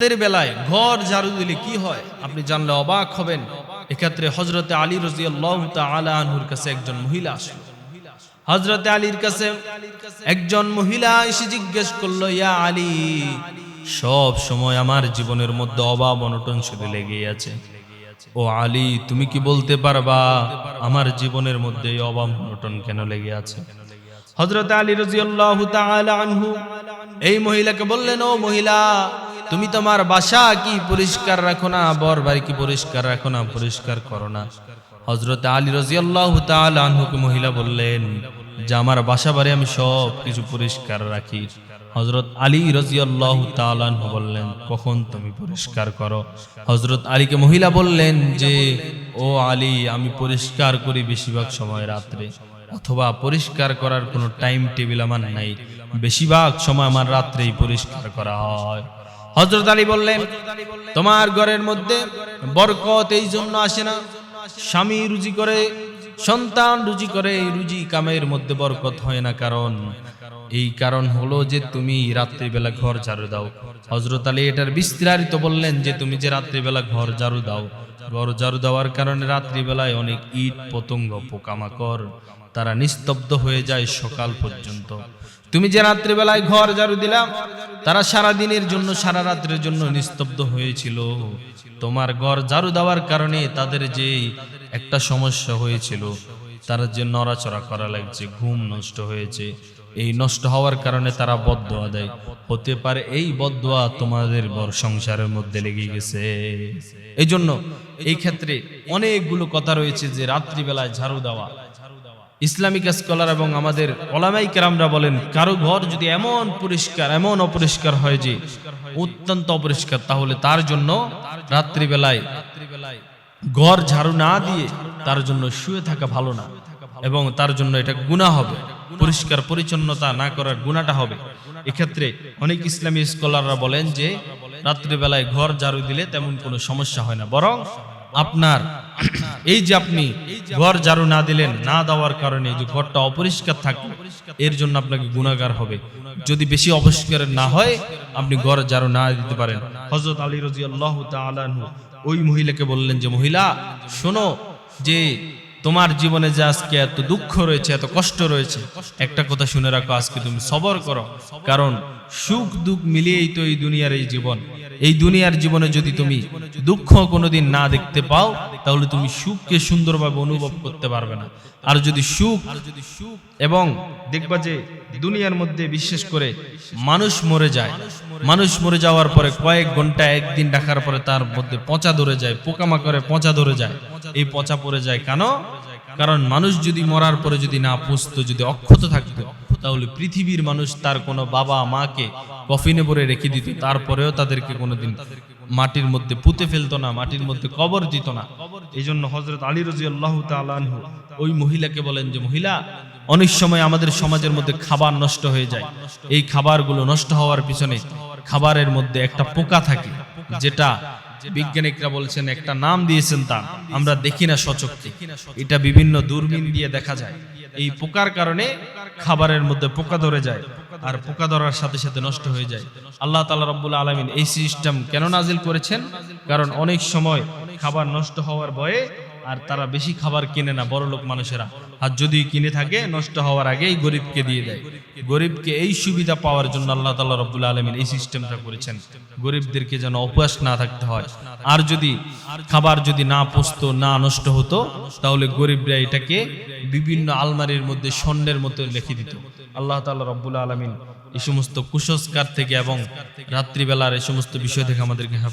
রাতের বেলায় ঘর ঝাড়ু দিলে কি হয়? আপনি জানলে অবাক হবেন। এক্ষেত্রে হজরতে আলী রাজি আল্লাহ আনহুর কাছে একজন মহিলা আসলো। হজরতে আলীর কাছে একজন মহিলা এসে জিজ্ঞেস করল, ইয়া আলী, সব সময় আমার জীবনের মধ্যে অভাব অনটন শুধু লেগেই আছে। ও আলী, তুমি কি বলতে পারবা আমার জীবনের মধ্যে এই অভাব অনটন কেন লেগে আছে? হজরত আলী রাজিয়াল্লাহু তাআলা আনহু এই মহিলাকে বললেন, ও মহিলা তুমি তোমার বাসা কি পরিষ্কার রাখো না, বর বাড়ি কি পরিষ্কার রাখো না, পরিষ্কার করো না। হজরত আলী রাজিয়াল্লাহু আনহুকে মহিলা বললেন, যে আমার বাসা বাড়ি, আমি সব কিছু পরিষ্কার রাখি। হজরত আলী রাজিয়াল্লাহু তাআলা আনহু বললেন, কখন তুমি পরিষ্কার করো? হজরত আলীকে মহিলা বললেন যে, ও আলী, আমি পরিষ্কার করি বেশিরভাগ সময় রাত্রে। অথবা পরিষ্কার করার কোনো টাইম টেবিল আমার নাই। বেশিরভাগ সময় আমার রাত্রেই পরিষ্কার করা হয়। হজরত আলী বললেন, তোমার ঘরের মধ্যে বরকত এই জন্য আসে না। স্বামী রুজি করে, সন্তান রুজি করে, রুজি কামের মধ্যে বরকত হয় না কারণ, এই কারণ হলো যে তুমি রাত্রিবেলা ঘর ঝাড়ু দাও। হজরত আলী এটার বিস্তারিত বললেন যে, তুমি যে রাত্রিবেলা ঘর ঝাড়ু দাও, ঘর ঝাড়ু দেওয়ার কারণে রাত্রিবেলায় অনেক ইট, পতঙ্গ, পোকামাকড়, তারা নিস্তব্ধ হয়ে যায় সকাল পর্যন্ত। তুমি যে রাত্রিবেলায় ঘর ঝাড়ু দিলাম তারা সারা দিনের জন্য, সারা রাত্রের জন্য নিস্তব্ধ হয়েছিল। তোমার ঘর ঝাড়ু দেওয়ার কারণে তাদের যে একটা সমস্যা হয়েছিল, তারা যে নড়াচড়া করা লাগছে, ঘুম নষ্ট হয়েছে, এই নষ্ট হওয়ার কারণে তারা বদোয়া দেয়। হতে পারে এই বদোয়া তোমাদের বর সংসারের মধ্যে লেগে গেছে। এই জন্য এই ক্ষেত্রে অনেকগুলো কথা রয়েছে যে রাত্রিবেলায় ঝাড়ু দেওয়া ইসলামিক স্কলার এবং আমাদের ওলামাই কেরামরা বলেন, কারও ঘর যদি এমন পরিষ্কার, এমন অপরিষ্কার হয় যে অত্যন্ত অপরিষ্কার, তাহলে তার জন্য রাত্রিবেলায় ঘর ঝাড়ু না দিয়ে তার জন্য শুয়ে থাকা ভালো না এবং তার জন্য এটা গুণা হবে। পরিষ্কার পরিচ্ছন্নতা না করার গুণাটা হবে। এক্ষেত্রে অনেক ইসলামী স্কলাররা বলেন যে, রাত্রিবেলায় ঘর ঝাড়ু দিলে তেমন কোনো সমস্যা হয় না। বরং আপনার, এই যে আপনি ঘর ঝাড়ু না দিলেন, না দেওয়ার কারণে যে ঘরটা অপরিষ্কার থাকবে, এর জন্য আপনাকে গুণাগার হবে। যদি বেশি অপরিষ্কার না হয়, আপনি ঘর ঝাড়ু না দিতে পারেন। হজরত আলী রাজি আল্লাহ ওই মহিলাকে বললেন যে, মহিলা, শোনো যে তোমার জীবনে যে আজকে এত দুঃখ রয়েছে, এত কষ্ট রয়েছে, একটা কথা শুনে রাখো, আজকে তুমি সবর করো। কারণ সুখ দুঃখ মিলিয়েই তো এই দুনিয়ার এই জীবন। এই দুনিয়ার জীবনে যদি তুমি দুঃখ কোনোদিন না দেখতে পাও, তাহলে তুমি সুখকে সুন্দরভাবে অনুভব করতে পারবে না। আর যদি সুখ যদি সুখ এবং দেখবা যে দুনিয়ার মধ্যে বিশেষ করে মানুষ মরে যায়, মানুষ মরে যাওয়ার পরে কয়েক ঘণ্টা, একদিন ডাকার পরে তার মধ্যে পচা ধরে যায়, পোকামাকড়ে পচা ধরে যায়। এই পচা পড়ে যায় কেন? কারণ মানুষ যদি মরার পরে যদি না পুষতো, যদি অক্ষত থাকতো, তাহলে পৃথিবীর মানুষ তার কোনো বাবা মাকে কফিনে পরে রেখে দিত, তারপরেও তাদেরকে কোনোদিন মাটির মধ্যে পুঁতে ফেলতো না, মাটির মধ্যে কবর দিত না। এই জন্য হজরত আলী রাজি আল্লাহ তালু ওই মহিলাকে বলেন যে, মহিলা, অনেক সময় আমাদের সমাজের মধ্যে খাবার নষ্ট হয়ে যায়। এই খাবারগুলো নষ্ট হওয়ার পিছনে খাবারের মধ্যে একটা পোকা থাকে, যেটা বিজ্ঞানিকরা বলছেন একটা নাম দিয়েছেন তা আমরা দেখি না সচক্ষে। এটা বিভিন্ন দূরবীন দিয়ে দেখা যায়। এই পোকার কারণে খাবারের মধ্যে পোকা ধরে যায় আর পোকা ধরার সাথে সাথে নষ্ট হয়ে যায়। আল্লাহ তালা রব্বুল আলমিন এই সিস্টেম কেন নাজিল করেছেন? কারণ অনেক সময় খাবার নষ্ট হওয়ার ভয়ে আর তারা বেশি খাবার কিনে না, বড় লোক মানুষেরা। আর যদি কিনে থাকে, নষ্ট হওয়ার আগেই গরিবকে দিয়ে দেয়। গরিবকে এই সুবিধা পাওয়ার জন্য আল্লাহ তালা রব্বুল আলমিন এই সিস্টেমটা করেছেন। গরিবদেরকে যেন অভ্যাস না থাকতে হয়। আর যদি খাবার যদি না পোস্ত, না নষ্ট হতো, তাহলে গরিবরা এটাকে বিভিন্ন আলমারির মধ্যে, স্বর্ণের মতো লিখে দিত। আল্লাহ তালা রব্বুল আলমিন এই সমস্ত কুসংস্কার থেকে এবং রাত্রিবেলার এই সমস্ত বিষয় থেকে আমাদেরকে